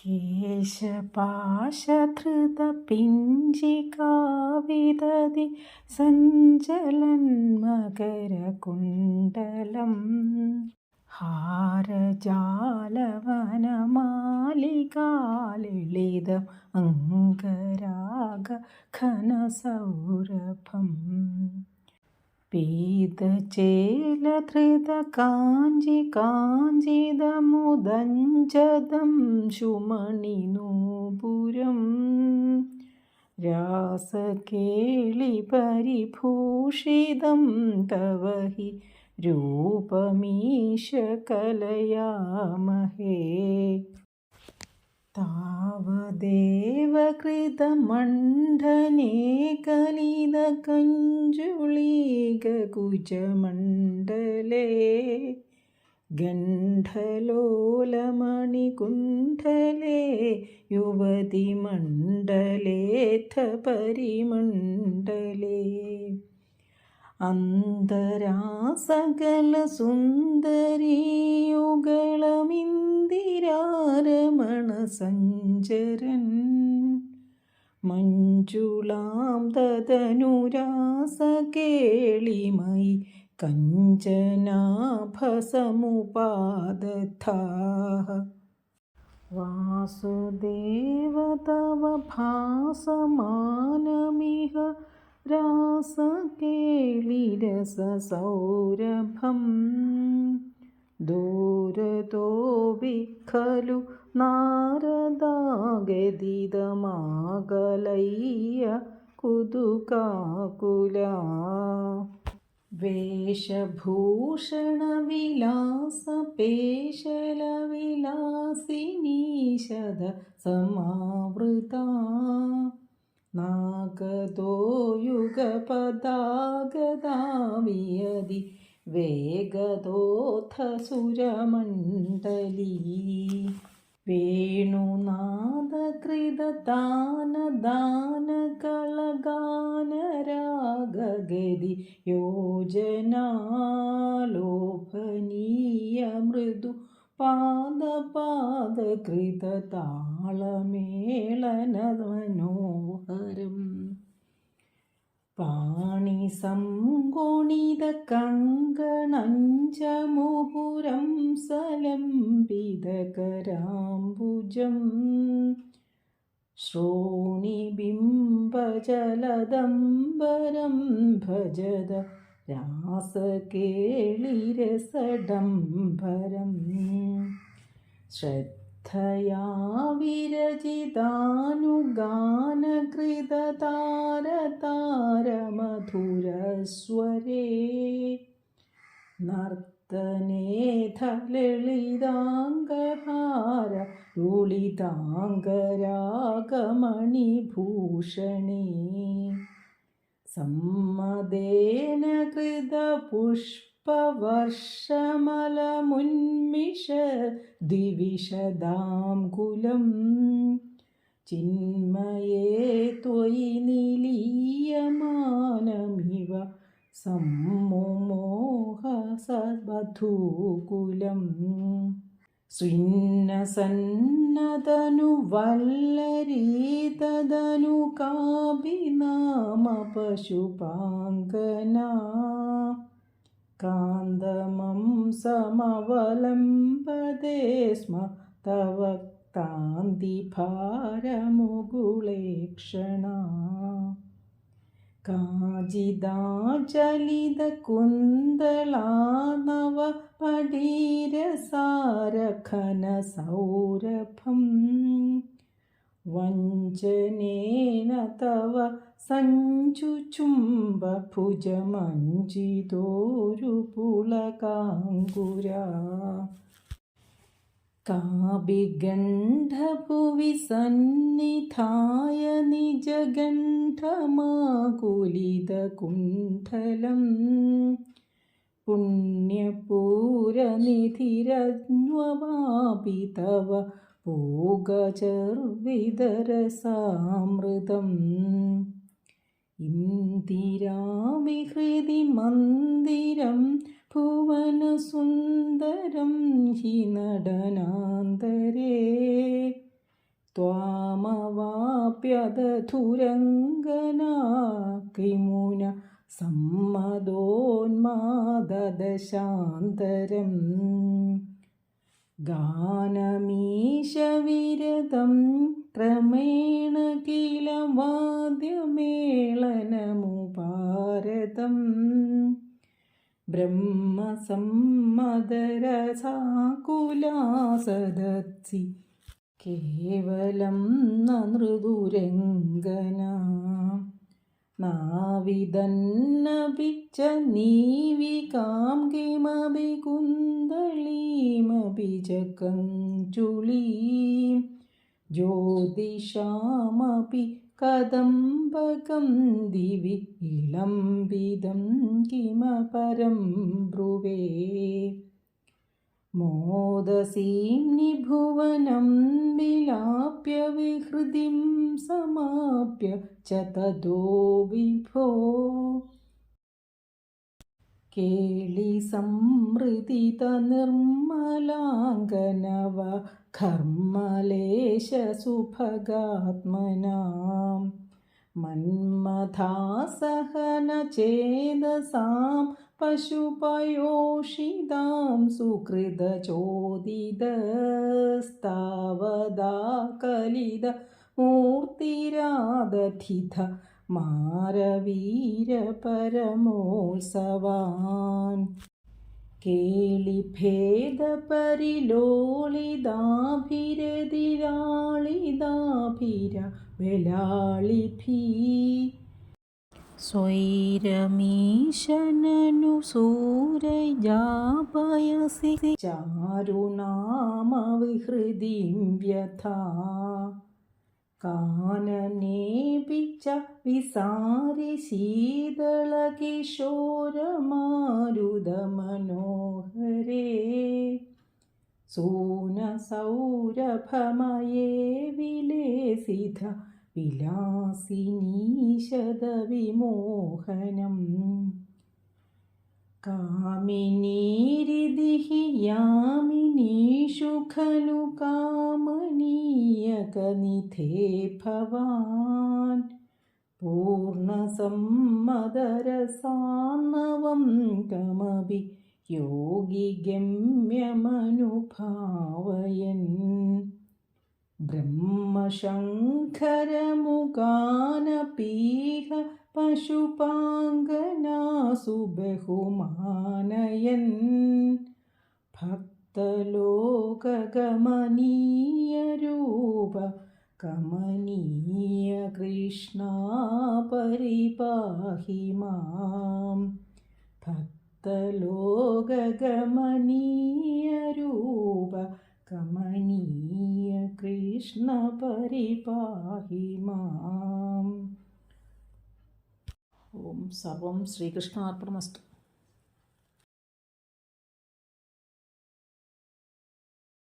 കേശപാശധൃതപിഞ്ചികാവിദതി സഞ്ചലന്മകരകുണ്ടലം ഹാരജാലവനമാലികാലളിതം പീത ചേലധൃത കാഞ്ചി കാഞ്ചിതമുദഞ്ചതം ശുമണിനൂപുരം. രാസകേളിപരിഭൂഷിതം തവ he രൂപമീശ കലയാമഹേ. तावदेव कृतमण्डने कलितकञ्जुलीगकुजमण्डले गण्डलोलमणिकुण्डले युवतिमण्डलेऽथ परिमण्डले അന്തരാസകലസുന്ദരീയുകളമിന്ദിരാരമണസഞ്ചരൻ മഞ്ജുളാം തദനുരാസകേളിമയി കഞ്ചനാഭസമുപാദത്താः വാസുദേവ തവ ഭാസമാനമിഹ श्वासकेलिरससौरभं दूरतोऽपि खलु नारदागदिदमागलय्य कुदुकाकुला वेषभूषणविलासपेशलविलासिनीशद समावृता നാഗതോ യുഗപദാഗതാവിയതി വേഗതോഥ സുരമണ്ഡലീ വേണുനാദകൃതദാനദാനകളഗാനരാഗഗതി യോജനാലോഭനീയ പാണി സംഗുണിത കങ്കണഞ്ചമുഹുരം സലംബിതകരാംബുജം. ശ്രോണിബിംബജലദംബരം ഭജത രാസകേളിരസഡംബരം. ശ്രദ്ധയാ വിരചിതാനുഗാനകൃതതാരതാരമധുരസ്വരേ നർത്തനേധലളിതാംഗഹാര ലുളിതാംഗരാഗമണിഭൂഷണേ സമ്മദേന കൃതപുഷ്പവർഷമലമുന്മിഷ ദിവിശദാം കുലം ചിന്മയേ ത്വയി നിലീയമാനമിവ स्विन्नसन्नदनुवल्लरी तदनु कापि नाम पशुपाङ्गना कान्दमं समवलम्बदे स्म तव तवक्तान्तिभारमुगुळेक्षणा തവ കാന്തിഭാരമുകുളേക്ഷണ കാജിദാചലിതകുന്തളാനവ പടീരസാരഖനസൗരഭം വഞ്ചനേന തവ സഞ്ചുചുംബഭുജമഞ്ജിതോരു പുളകാങ്കുരാ. കാഭിഗണ്ഡഭുവി സന്നിധായ നിജഗണ്ഡമാകുലിതകുണ്ഠലം പുണ്യപൂരനിധിരന്വമാപി തവ പൂഗചർവിതരസാമൃതം. ഇന്ദിരാവിഹൃതി മന്ദിരം ഭുവനസുന്ദരം ഹി നടനാന്തരേ. ത്വാമവാപ്യതധുരംഗനാകിമുന സമ്മതോന്മാദശാന്തരം ഗാനമീശവിരതം ക്രമേണ കില വാദ്യമേളനമുപാരതം ബ്രഹ്മസമ്മതരസാകുലാസദത്സി കേവലം നൃദുരംഗന. നാവിദന്നപി ച നീവികാം കിമപി കുന്തളീമപി ച കഞ്ചുളീം ജ്യോതിഷാമപി कदम्बकं दिवि इलम्बिदं किमपरं ब्रुवे। मोदसीं निभुवनं विलाप्य विहृदिं समाप्य च ततो विभो। केळिसंवृदितनिर्मलाङ्गनव खर्मलेशसुभगात्मनां मन्मथा सहनचेदसां पशुपयोषितां सुकृदचोदिदस्तावदा कलिद मूर्तिरादधिथ മാരവീരപരമോത്സവാൻ കേളിഭേദപരിലോളിതാഭിരതിരാളിതാഭിര വെലാളിഭീ സ്വൈരമീശനു സൂരജാപയസി ചാരുനാമവിഹൃതിം വ്യഥാ. കാനനേപി വിസാരി ശീതള ശീതളകിശോരമാരുതമനോഹരേ സൂനസൗരഭമയേ വിലേസിത വിലാസിനീശതവിമോഹനം. കാമിനീരിതിः यामिनीषु खलु कामनीयकनिधे भवान्। पूर्णसम्मदरसान्नवं कमपि योगिगम्यमनुभावयन् ब्रह्मशङ्करमुगानपीह പശുപാങ്കനാസു ബഹുമാനയൻ ഭക്തലോകഗമനീയരൂപ കമനീയ കൃഷ്ണ പരിപാഹി മാം ഭക്തലോകഗമനീയരൂപ കമനീയ കൃഷ്ണ പരിപാഹി മാം ഓം സർവം ശ്രീകൃഷ്ണാർപ്പണമസ്തു.